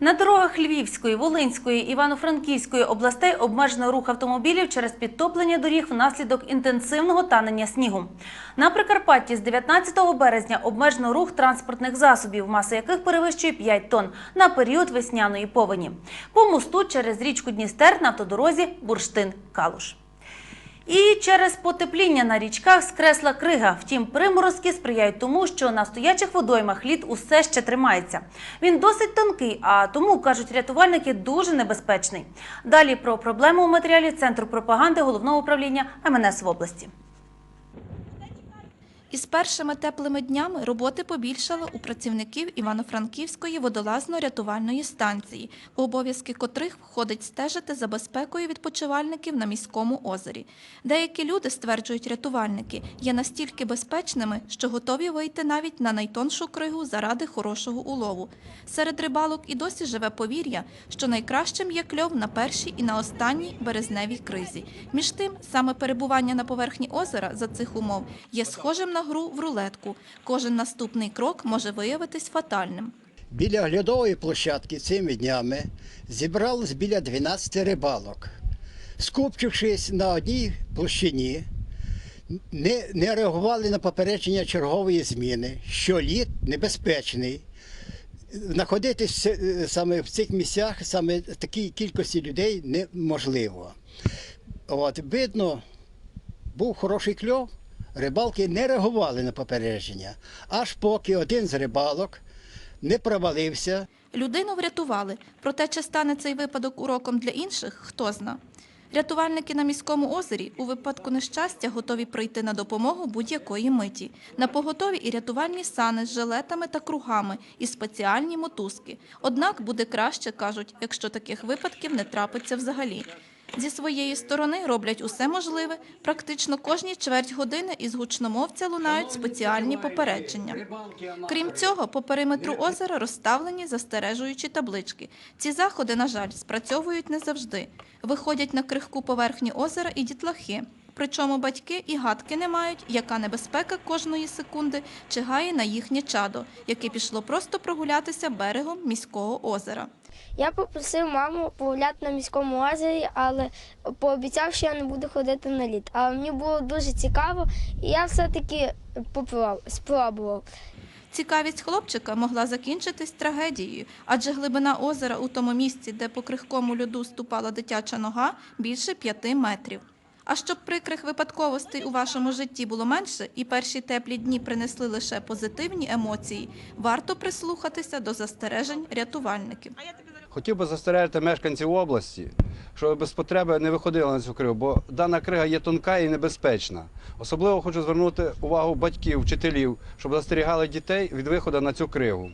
На дорогах Львівської, Волинської, Івано-Франківської областей обмежено рух автомобілів через підтоплення доріг внаслідок інтенсивного танення снігу. На Прикарпатті з 19 березня обмежено рух транспортних засобів, маса яких перевищує 5 тонн на період весняної повені. По мосту через річку Дністер на автодорозі Бурштин-Калуш. І через потепління на річках скресла крига. Втім, приморозки сприяють тому, що на стоячих водоймах лід усе ще тримається. Він досить тонкий, а тому, кажуть рятувальники, дуже небезпечний. Далі про проблему у матеріалі Центру пропаганди головного управління МНС в області. Із першими теплими днями роботи побільшало у працівників Івано-Франківської водолазно-рятувальної станції, в обов'язки котрих входить стежити за безпекою відпочивальників на міському озері. Деякі люди, стверджують рятувальники, є настільки безпечними, що готові вийти навіть на найтоншу кригу заради хорошого улову. Серед рибалок і досі живе повір'я, що найкращим є кльов на першій і на останній березневій кризі. Між тим, саме перебування на поверхні озера за цих умов є схожим на гру в рулетку. Кожен наступний крок може виявитись фатальним. Біля оглядової площадки цими днями зібралось біля 12 рибалок. Скупчившись на одній площині, не, не реагували на попередження чергової зміни, що лід небезпечний. Знаходитись е, саме в цих місцях, саме такій кількості людей неможливо. От, видно, був хороший кльов, рибалки не реагували на попередження, аж поки один з рибалок не провалився. Людину врятували, проте чи стане цей випадок уроком для інших, хто зна. Рятувальники на міському озері у випадку нещастя готові прийти на допомогу будь-якої миті. На поготові і рятувальні сани з жилетами та кругами, і спеціальні мотузки. Однак буде краще, кажуть, якщо таких випадків не трапиться взагалі. Зі своєї сторони роблять усе можливе. Практично кожні чверть години із гучномовця лунають спеціальні попередження. Крім цього, по периметру озера розставлені застережуючі таблички. Ці заходи, на жаль, спрацьовують не завжди. Виходять на крихку поверхні озера і дітлахи. Причому батьки і гадки не мають, яка небезпека кожної секунди чигає на їхнє чадо, яке пішло просто прогулятися берегом міського озера. Я попросив маму погуляти на міському озері, але пообіцяв, що я не буду ходити на лід. Але мені було дуже цікаво, і я все-таки спробував. Цікавість хлопчика могла закінчитись трагедією, адже глибина озера у тому місці, де по крихкому льоду ступала дитяча нога, більше п'яти метрів. А щоб прикрих випадковостей у вашому житті було менше і перші теплі дні принесли лише позитивні емоції, варто прислухатися до застережень рятувальників. Хотів би застережити мешканців області, щоб без потреби не виходили на цю кригу, бо дана крига є тонка і небезпечна. Особливо хочу звернути увагу батьків, вчителів, щоб застерігали дітей від виходу на цю кригу.